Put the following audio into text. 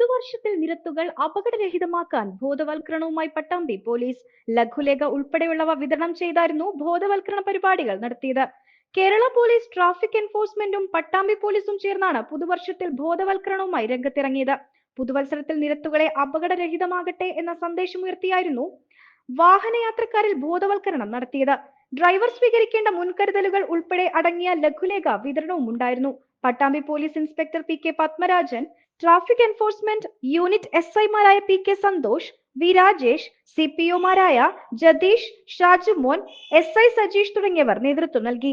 പുതുവർഷത്തിൽ നിരത്തുകൾ അപകടരഹിതമാക്കാൻ ബോധവൽക്കരണവുമായി Pattambi police ലഘുലേഖ ഉൾപ്പെടെയുള്ളവ വിതരണം ചെയ്തായിരുന്നു ബോധവൽക്കരണ പരിപാടികൾ നടത്തിയത്. കേരള പോലീസ് ട്രാഫിക് എൻഫോഴ്സ്മെന്റും പട്ടാമ്പി പോലീസും ചേർന്നാണ് പുതുവർഷത്തിൽ ബോധവൽക്കരണവുമായി രംഗത്തിറങ്ങിയത്. പുതുവത്സരത്തിൽ നിരത്തുകളെ അപകടരഹിതമാകട്ടെ എന്ന സന്ദേശമുയർത്തിയായിരുന്നു വാഹനയാത്രക്കാരിൽ ബോധവൽക്കരണം നടത്തിയത്. ഡ്രൈവർ സ്വീകരിക്കേണ്ട മുൻകരുതലുകൾ ഉൾപ്പെടെ അടങ്ങിയ ലഘുലേഖ വിതരണവും ഉണ്ടായിരുന്നു. Pattambi police inspector P K Padmarajan traffic enforcement unit S ഐമാരായ P K Santhosh V Rajesh C P ഒമാരായ Jatheesh Shajumon S I Sajeesh തുടങ്ങിയവർ നേതൃത്വം നൽകി.